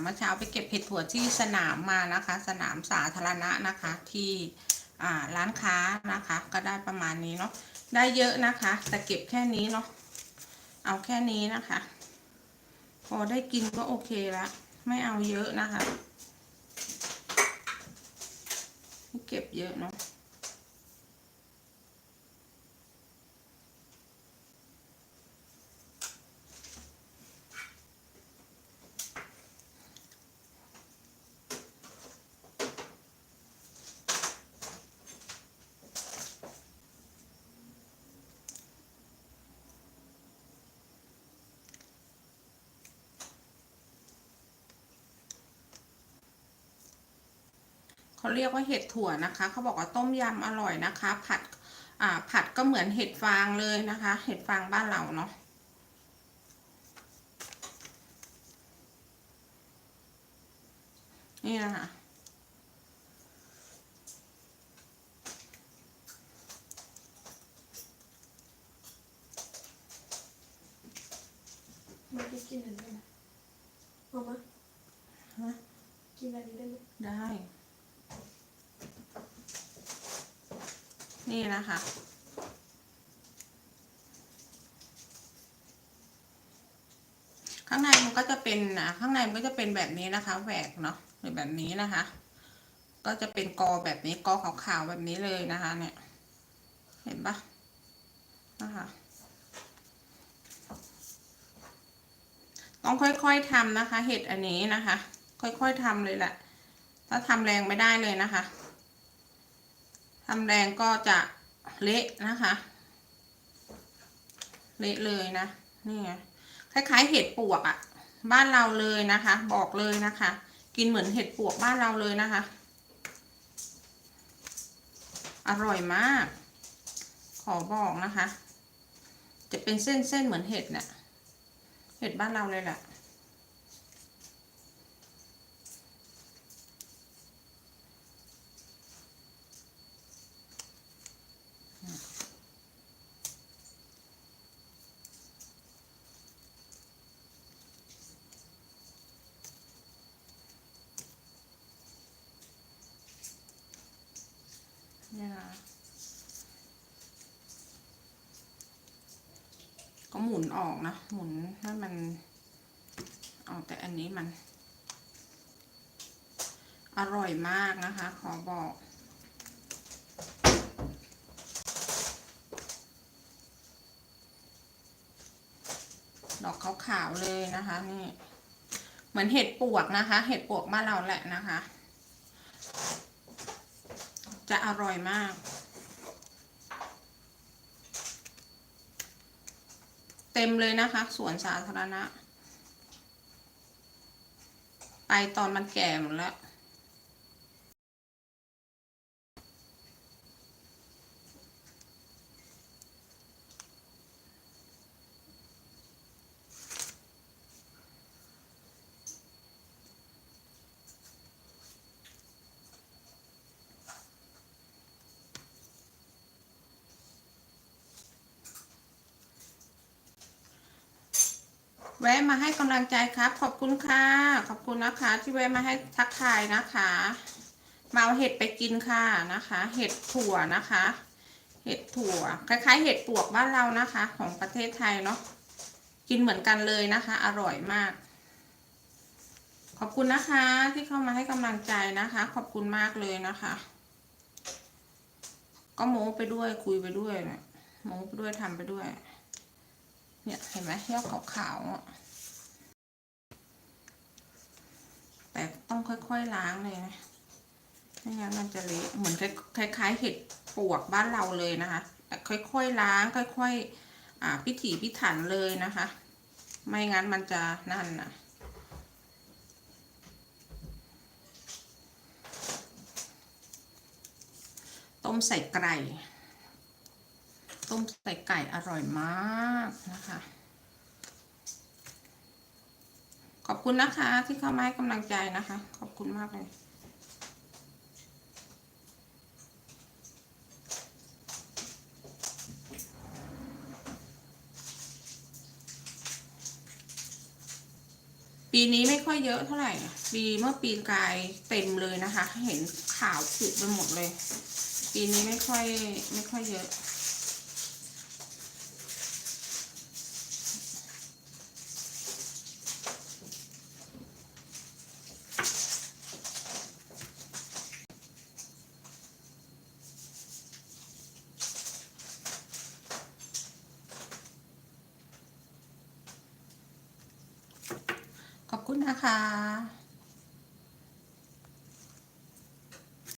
เมื่อเช้าไปเก็บเห็ดถั่วที่สนามมานะคะ สนามสาธารณะนะคะที่ร้านค้านะคะ ก็ได้ประมาณนี้เนาะได้เยอะนะคะ แต่เก็บแค่นี้เนาะเอาแค่นี้นะคะ พอได้กินก็โอเคละไม่เอาเยอะนะคะไม่เก็บเยอะเนาะ เขาเรียกว่าเห็ดถั่วนะคะ เขาบอกว่าต้มยำอร่อยนะคะ ผัดอ่าผัดก็เหมือนเห็ดฟางเลยนะคะ เห็ดฟางบ้านเราเนาะนี่นะคะมากินอันนี้ได้ไหมเอามาฮะกินอันนี้ได้ไหมได้ นี่นะคะ ข้างในมันก็จะเป็นนะข้างในมันก็จะเป็นแบบนี้นะคะแหวกเนาะหรือแบบนี้นะคะ ก็จะเป็นกอแบบนี้กอขาวๆแบบนี้เลยนะคะ เนี่ย เห็นปะนะคะต้องค่อยๆทำนะคะ เห็ดอันนี้นะคะ ค่อยๆทำเลยแหละถ้าทำแรงไม่ได้เลยนะคะ ทำแรงก็จะเละนะคะ เละเลยนะนี่ไงคล้ายๆเห็ดปวกอะ่ะ บ้านเราเลยนะคะ บอกเลยนะคะ กินเหมือนเห็ดปวกบ้านเราเลยนะคะ อร่อยมาก ขอบอกนะคะ จะเป็นเส้นๆเหมือนเห็ดเนะ่ยเห็ดบ้านเราเลยแหละ นออกนะ หมุนให้มันเอาแต่อันนี้มัน อร่อยมากนะคะ ขอบอกดอกขาวๆเลยนะคะนี่เหมือนเห็ดปวกนะคะ เห็ดปวกบ้านเราแหละนะคะ จะอร่อยมาก เต็มเลยนะคะ สวนสาธารณะ ไปตอนมันแก่หมดแล้ว แวะมาให้กำลังใจครับ ขอบคุณค่ะ ขอบคุณนะคะ ที่แวะมาให้ทักทายนะคะ มาเอาเห็ดไปกินค่ะนะคะ เห็ดถั่วนะคะ เห็ดถั่ว คล้ายๆ เห็ดปวกบ้านเรานะคะ ของประเทศไทยเนาะกินเหมือนกันเลยนะคะ อร่อยมาก ขอบคุณนะคะ ที่เข้ามาให้กำลังใจนะคะ ขอบคุณมากเลยนะคะ ก็โม้ไปด้วยคุยไปด้วยนะโม้ไปด้วยทำไปด้วย เห็นไหมยอดขาวๆแต่ต้องค่อยๆล้างเลยนะไม่งั้นมันจะเละเหมือนคล้ายๆเห็ดปวกบ้านเราเลยนะคะ แต่ค่อยๆล้าง ค่อยๆอ่าพิถีพิถันเลยนะคะ ไม่งั้นมันจะนั่นนะต้มใส่ไก่ ต้มใส่ไก่อร่อยมากนะคะ ขอบคุณนะคะ ที่เข้ามาให้กำลังใจนะคะ ขอบคุณมากเลย ปีนี้ไม่ค่อยเยอะเท่าไหร่ ปีเมื่อปีกายเต็มเลยนะคะ เห็นข่าวขุไปหมดเลย ปีนี้ไม่ค่อยไม่ค่อยเยอะ คุณนะคะ